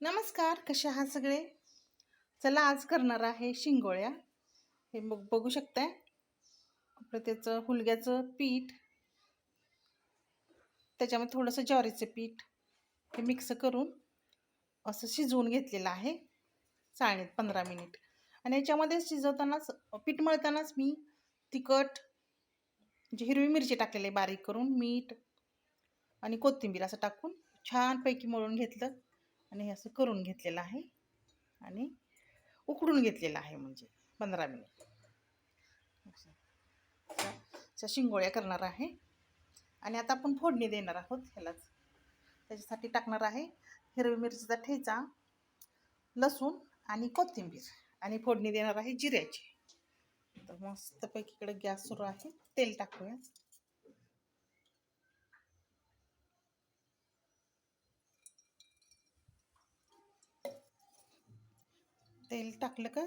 नमस्कार कसे आहात सगळे? चला आज करणार आहे शिंगोळ्या. हे मग बघू शकताय. आपलं त्याचं हुलग्याचं पीठ. त्याच्यामध्ये थोडंसं ज्वारीचं पीठ हे मिक्स करून असं शिजवून घेतलेलं आहे. चाळणीत पंधरा मिनिट. आणि याच्यामध्ये शिजवतानाच पीठ मळतानाच मी तिखट म्हणजे हिरवी मिरची टाकलेली बारीक करून मीठ आणि कोथिंबीर असं टाकून छानपैकी मळून घेतलं. आणि हे असं करून घेतलेलं आहे. आणि उकडून घेतलेलं आहे म्हणजे पंधरा मिनिट. अच्छा शिंगोळ्या करणार आहे. आणि आता आपण फोडणी देणार आहोत ह्यालाच. त्याच्यासाठी टाकणार आहे हिरवी मिरचीचा ठेचा लसूण आणि कोथिंबीर. आणि फोडणी देणार आहे जिऱ्याची. तर मस्तपैकी इकडे गॅस सुरू आहे. तेल टाकूया. तेल टाकलं का?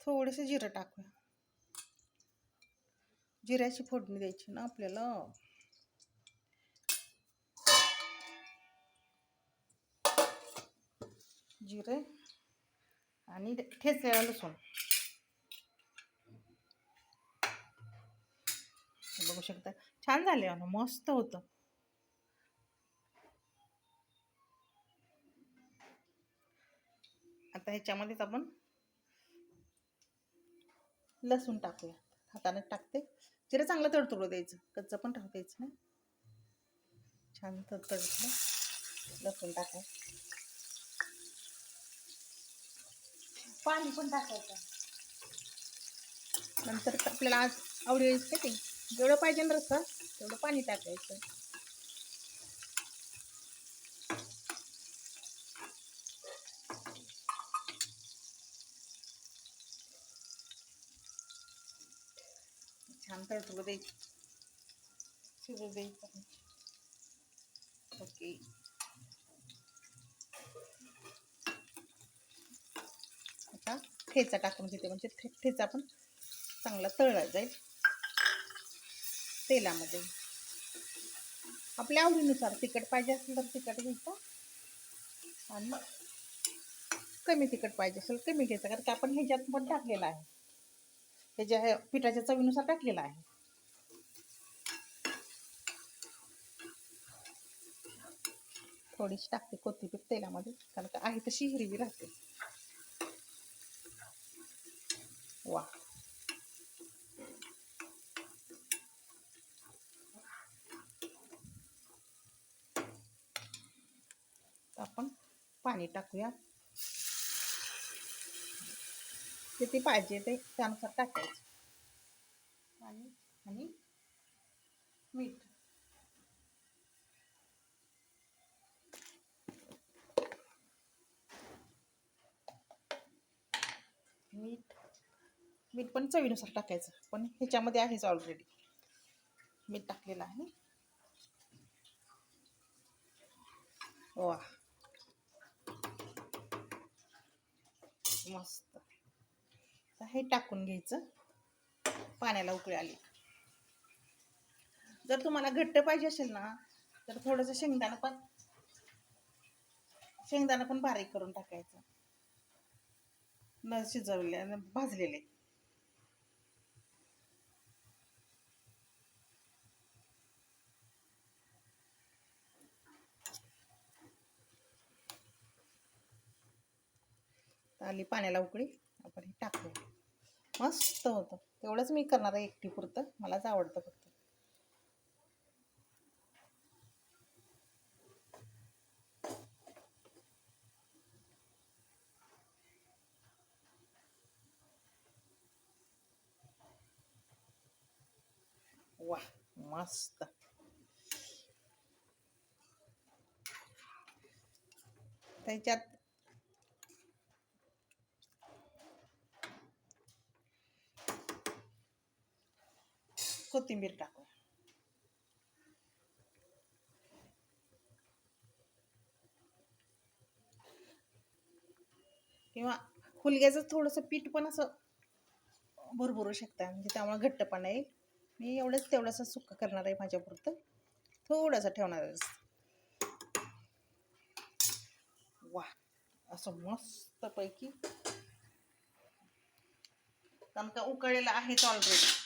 थोडंसं जिरं टाकूया. जिऱ्याची फोडणी द्यायची ना आपल्याला. जिरे आणि ठेचलेला लसूण. हे बघू शकता. छान झाले ना मस्त होतं. आता ह्याच्यामध्येच आपण लसूण टाकूया. हाताने टाकते. जिरं चांगलं तडतुडं द्यायचं. कच्चं पण टाकू द्यायचं नाही. छान तडतडलं. लसूण टाकाय. पाणी पण टाकायचं. नंतर आपल्याला आज आवडी ते? जेवढं पाहिजे ना रस्सा तेवढं पाणी टाकायचं. छान तडतडू द्यायचं शिजू द्यायचं ओके. आता ठेचा टाकून घेते म्हणजे ठे ठेचा पण चांगला तळला जाईल. तेलामध्ये. आपल्या आवडीनुसार तिखट पाहिजे असेल तर तिखट घ्यायचं. आणि कमी तिखट पाहिजे असेल कमी घ्यायचं कारण की आपण ह्याच्यात पण टाकलेलं आहे. ह्याच्या ह्या पिठाच्या चवीनुसार टाकलेलं आहे. थोडीशी टाकते कोथिंबीर तेलामध्ये कारण का आहे तशी हिरवी राहते. वा. आपण पाणी टाकूया. किती पाहिजे ते त्यानुसार टाकायचं. पाणी आणि मीठ. मीठ. मीठ पण चवीनुसार टाकायचं. पण ह्याच्यामध्ये आहेच ऑलरेडी मीठ टाकलेलं आहे. वा मस्त. आता हे टाकून घ्यायचं. पाण्याला उकळी आली. जर तुम्हाला घट्ट पाहिजे असेल ना तर थोडंसं शेंगदाणं पण शेंगदाणं पण बारीक करून टाकायचं. न शिजवले आणि भाजलेले. आली पाण्याला उकळी. आपण हे टाकूया मस्त होतं. तेवढंच मी करणार आहे एकटी पुरतं. मलाच आवडतं फक्त. वा मस्त. त्याच्यात कोथिंबीर टाकू. किंवा हुलग्याचं थोडंसं पीठ पण असं भरभरू शकता म्हणजे त्यामुळे घट्टपणा येईल. मी एवढंच तेवढंसं सुक्क करणार आहे माझ्यापुरतं. थोडंसं ठेवणार आहे. वा असं मस्तपैकी. कारण का उकळलेलं आहेच ऑलरेडी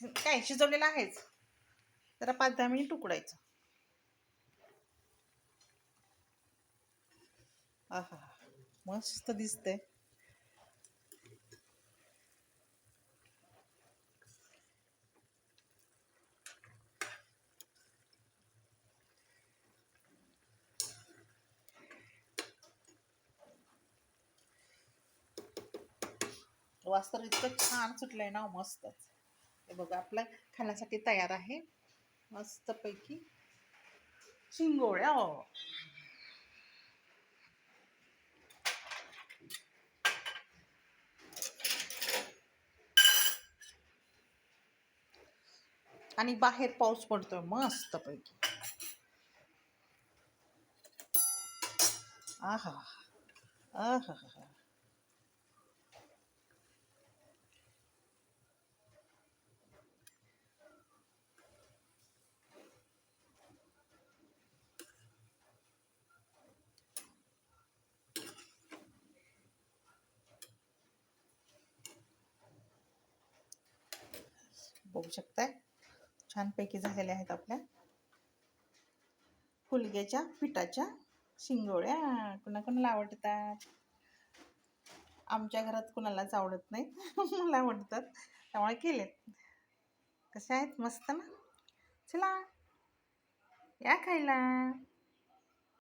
काय शिजवलेलं आहेच. जरा पाच दहा मिनिट उकडायचं. आहा मस्त दिसतंय. वास्तर इतकं छान सुटलंय ना मस्तच. हे बघा आपलं खाण्यासाठी तयार आहे. मस्तपैकी शिंगोळ्या हो. आणि बाहेर पाऊस पडतोय मस्तपैकी. आहा आहा. बघू शकताय. छानपैकी झालेल्या आहेत आपल्या. फुलग्याच्या पिठाच्या शिंगोळ्या. कुणाकुणाला आवडतात? आमच्या घरात कुणालाच आवडत नाही. मला आवडतात. त्यामुळे केलेत. कसे आहेत? मस्त ना? चला. या खायला.